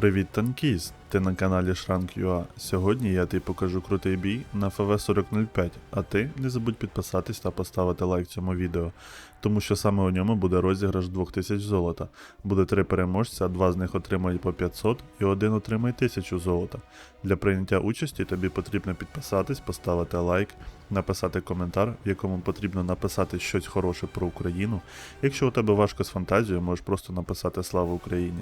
Привіт, танкіст! Ти на каналі Shrank.ua. Сьогодні я тобі покажу крутий бій на ФВ-4005, а ти не забудь підписатись та поставити лайк цьому відео, тому що саме у ньому буде розіграш 2000 золота. Буде три переможця, два з них отримають по 500 і один отримає 1000 золота. Для прийняття участі тобі потрібно підписатись, поставити лайк, написати коментар, в якому потрібно написати щось хороше про Україну. Якщо у тебе важко з фантазією, можеш просто написати Слава Україні.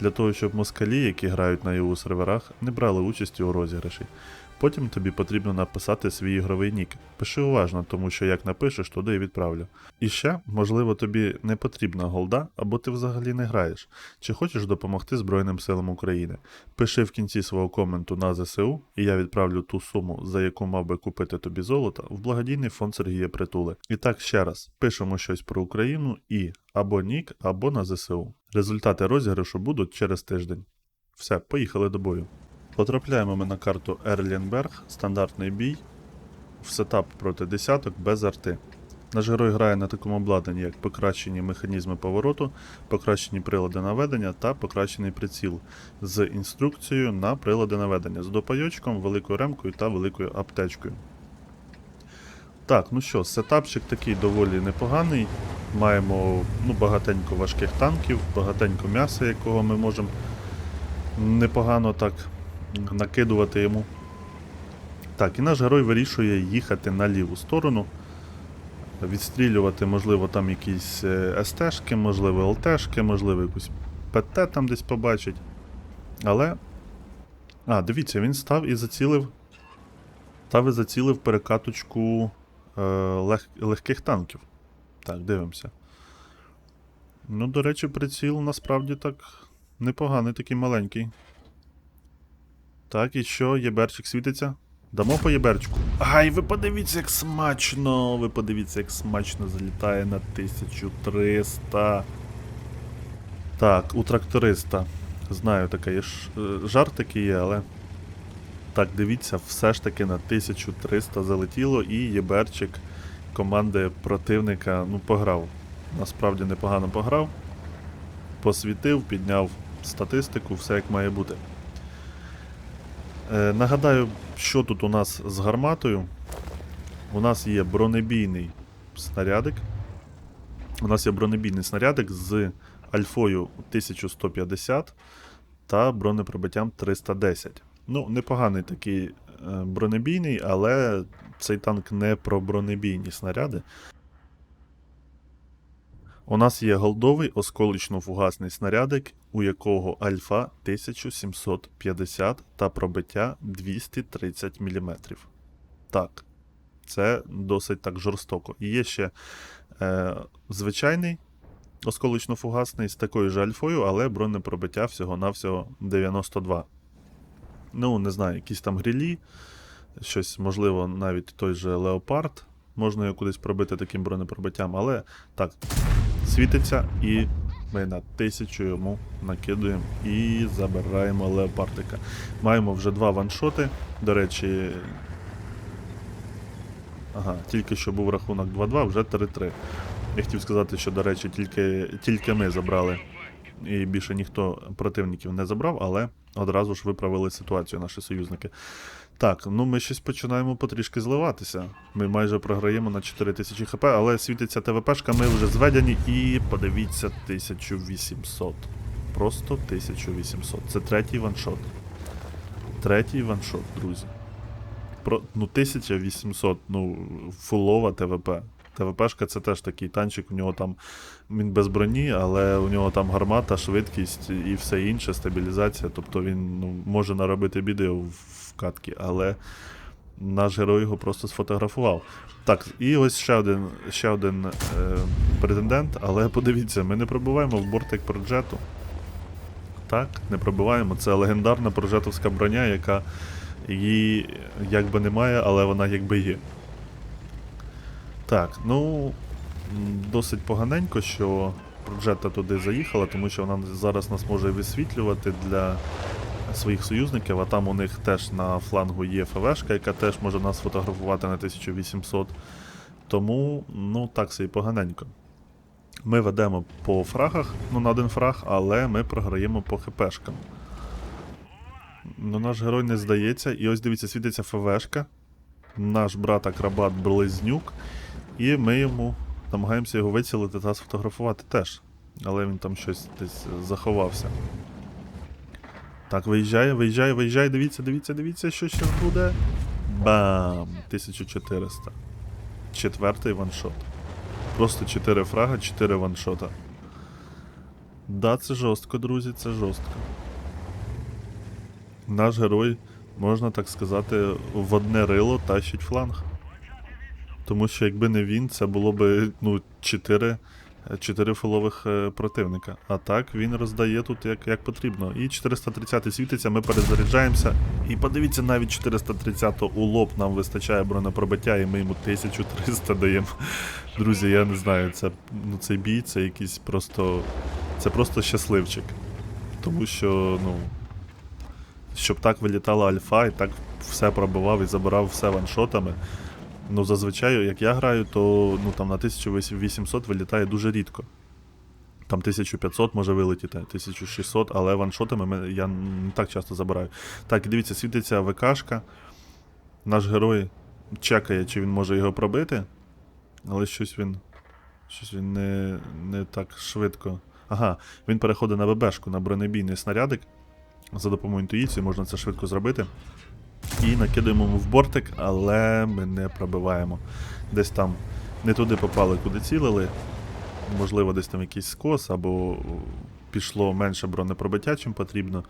Для того, щоб москалі, які грають на ЄУ серверах, не брали участі у розіграші. Потім тобі потрібно написати свій ігровий нік. Пиши уважно, тому що як напишеш, туди і відправлю. І ще, можливо, тобі не потрібна голда, або ти взагалі не граєш, чи хочеш допомогти Збройним силам України. Пиши в кінці свого коменту на ЗСУ, і я відправлю ту суму, за яку мав би купити тобі золото, в благодійний фонд Сергія Притули. І так ще раз, пишемо щось про Україну і або нік, або на ЗСУ. Результати розіграшу будуть через тиждень. Все, поїхали до бою. Потрапляємо ми на карту Ерлінберг, стандартний бій, в сетап проти десяток без арти. Наш герой грає на такому обладнанні, як покращені механізми повороту, покращені прилади наведення та покращений приціл з інструкцією на прилади наведення з допайочком, великою ремкою та великою аптечкою. Так, ну що, сетапчик такий доволі непоганий. Маємо ну, багатенько важких танків, багатенько м'яса, якого ми можемо непогано так накидувати йому. Так, і наш герой вирішує їхати на ліву сторону, відстрілювати, можливо, там якісь е, СТшки, можливо, ЛТшки, можливо, якусь ПТ там десь побачить. Але. А, дивіться, він став і зацілив. Став і зацілив перекаточку е, лег, легких танків. Так, дивимося. Ну, до речі, приціл насправді так непоганий, такий маленький. Так, і що, єберчик світиться? Дамо по єберчику. Ай, ви подивіться, як смачно! Ви подивіться, як смачно залітає на 1300. Так, у тракториста. Знаю, таке є е, жарт такий є, але. Так, дивіться, все ж таки на 1300 залетіло і єберчик команди противника ну, пограв. Насправді непогано пограв. Посвітив, підняв статистику, все як має бути. Е, нагадаю, що тут у нас з гарматою. У нас є бронебійний снарядик. У нас є бронебійний снарядик з альфою 1150 та бронепробиттям 310. Ну, непоганий такий е, бронебійний, але цей танк не про бронебійні снаряди. У нас є голдовий осколично-фугасний снарядик, у якого альфа 1750 та пробиття 230 мм. Так, це досить так жорстоко. І є ще е, звичайний осколично-фугасний з такою ж альфою, але бронепробиття всього-навсього 92. Ну, не знаю, якісь там грілі, щось, можливо, навіть той же Леопард. Можна його кудись пробити таким бронепробиттям, але так, світиться, і ми на тисячу йому накидуємо і забираємо леопардика. Маємо вже два ваншоти. До речі. Ага, тільки що був рахунок 2-2, вже 3-3. Я хотів сказати, що, до речі, тільки, тільки ми забрали. І більше ніхто противників не забрав, але одразу ж виправили ситуацію наші союзники. Так, ну ми щось починаємо потрішки зливатися. Ми майже програємо на 4000 хп, але світиться ТВПшка, ми вже зведені і подивіться 1800. Просто 1800. Це третій ваншот. Третій ваншот, друзі. Про, ну, 1800, ну, фулова ТВП. ТВПшка це теж такий танчик, у нього там він без броні, але у нього там гармата, швидкість і все інше, стабілізація. Тобто він ну, може наробити біди в, катки, але наш герой його просто сфотографував. Так, і ось ще один ще один е, претендент, але подивіться, ми не пробуваємо в бортик проджету. Так, не пробиваємо. Це легендарна прожетовська броня, яка її якби немає, але вона якби є. Так, ну досить поганенько, що Проджета туди заїхала, тому що вона зараз нас може висвітлювати для своїх союзників, а там у них теж на флангу є ФВшка, яка теж може нас фотографувати на 1800. Тому, ну так собі поганенько. Ми ведемо по фрагах, ну на один фраг, але ми програємо по ХПшкам. Ну наш герой не здається. І ось дивіться, світиться ФВшка. Наш брат Акрабат Близнюк. І ми йому намагаємося його вицілити та сфотографувати теж. Але він там щось десь заховався. Так, виїжджає, виїжджає, виїжджає, дивіться, дивіться, дивіться, що ще буде. Бам! 1400. Четвертий ваншот. Просто 4 фрага, 4 ваншота. Да, це жорстко, друзі, це жорстко. Наш герой, можна так сказати, в одне рило тащить фланг. Тому що якби не він, це було б ну, 4, 4 фулових е, противника. А так він роздає тут як, як потрібно. І 430 світиться, ми перезаряджаємося. І подивіться, навіть 430 у лоб нам вистачає бронепробиття, і ми йому 1300 даємо. Друзі, я не знаю, це ну, цей бій це якийсь просто. Це просто щасливчик. Тому що, ну. Щоб так вилітала альфа і так все пробивав і забирав все ваншотами. Ну, зазвичай, як я граю, то ну, там на 1800 вилітає дуже рідко. Там 1500 може вилетіти, 1600, але ваншотами ми- я не так часто забираю. Так, і дивіться, світиться ВКшка. Наш герой чекає, чи він може його пробити. Але щось він. Щось він не, не так швидко. Ага, він переходить на ББшку, на бронебійний снарядик. За допомогою інтуїції можна це швидко зробити. І накидаємо в бортик, але ми не пробиваємо. Десь там не туди попали, куди цілили. Можливо, десь там якийсь скос, або пішло менше бронепробиття, чим потрібно.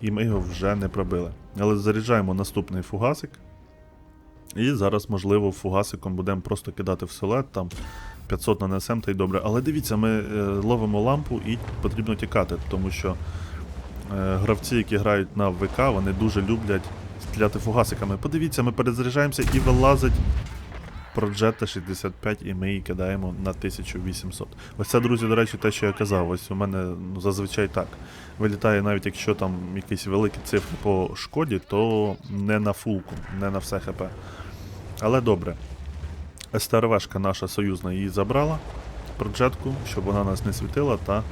І ми його вже не пробили. Але заряджаємо наступний фугасик. І зараз, можливо, фугасиком будемо просто кидати в силет, там 500 нанесемо та й добре. Але дивіться, ми е, ловимо лампу і потрібно тікати, тому що гравці, які грають на ВК, вони дуже люблять стріляти фугасиками. Подивіться, ми перезаряджаємося і вилазить Проджета 65, і ми її кидаємо на 1800. Ось це, друзі, до речі, те, що я казав. Ось у мене ну, зазвичай так. Вилітає навіть якщо там якісь великі цифри по шкоді, то не на фулку, не на все ХП. Але добре. СТРВшка наша союзна її забрала, проджетку, щоб вона нас не світила та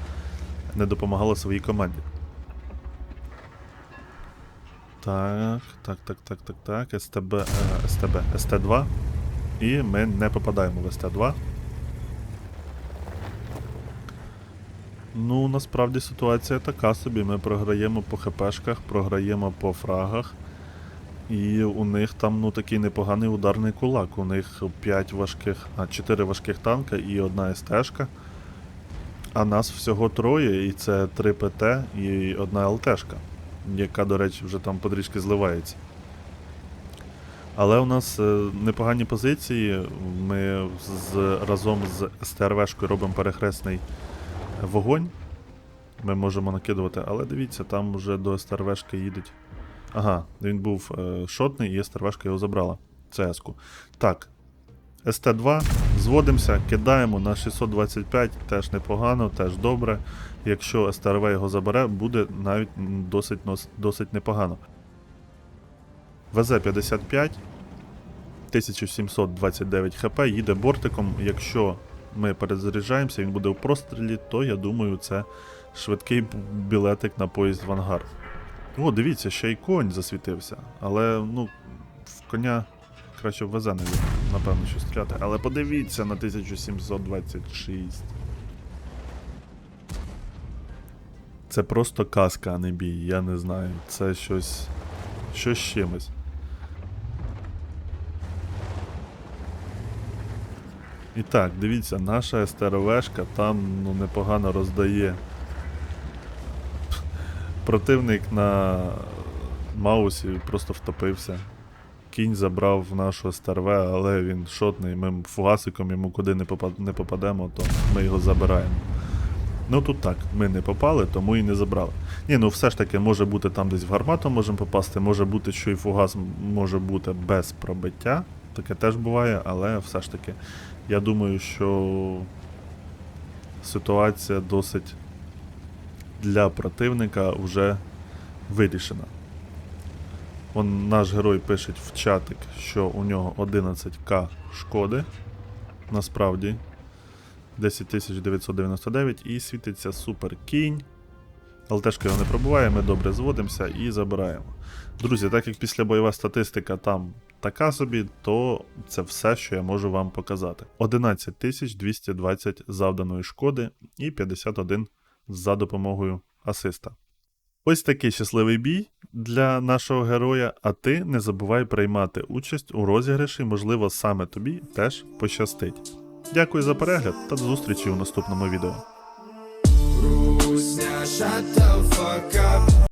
не допомагала своїй команді. Так, так, так, так, так, так. СТБ, е, СТБ, СТ2. І ми не попадаємо в СТ2. Ну, насправді ситуація така собі. Ми програємо по ХПшках, програємо по фрагах. І у них там ну такий непоганий ударний кулак. У них 5 важких, а 4 важких танка і одна СТшка. А нас всього троє, і це 3 ПТ і одна ЛТшка, яка, до речі, вже там подрічки зливається. Але у нас е, непогані позиції. Ми з, разом з СТРВшкою робимо перехресний вогонь. Ми можемо накидувати, але дивіться, там вже до СТРВшки їдуть. Ага, він був е, шотний і СТРВшка його забрала. ЦС-ку. Так. СТ2, зводимося, кидаємо на 625, теж непогано, теж добре. Якщо СТРВ його забере, буде навіть досить, досить непогано. ВЗ-55, 1729 хп, їде бортиком. Якщо ми перезаряджаємося, він буде у прострілі, то я думаю, це швидкий білетик на поїзд в. О, дивіться, ще й конь засвітився. Але, ну, в коня краще в ВЗ напевно, що стріляти. Але подивіться на 1726. Це просто казка, а не бій, я не знаю. Це щось. Щось чимось. І так, дивіться, наша СТРВшка там ну, непогано роздає. Противник на маусі просто втопився. Кінь забрав нашу СТРВ, але він шотний. Ми фугасиком йому куди не попадемо, то ми його забираємо. Ну тут так, ми не попали, тому і не забрали. Ні, ну все ж таки може бути там десь в гармату можемо попасти, може бути, що і фугас може бути без пробиття. Таке теж буває, але все ж таки, я думаю, що ситуація досить для противника вже вирішена. Он наш герой пише в чатик, що у нього 11к шкоди. Насправді. 10999 і світиться супер кінь. ЛТшка його не пробуває, ми добре зводимося і забираємо. Друзі, так як після бойова статистика там така собі, то це все, що я можу вам показати. 11 220 завданої шкоди і 51 за допомогою асиста. Ось такий щасливий бій для нашого героя, а ти не забувай приймати участь у розіграші, можливо, саме тобі теж пощастить. Дякую за перегляд та до зустрічі у наступному відео.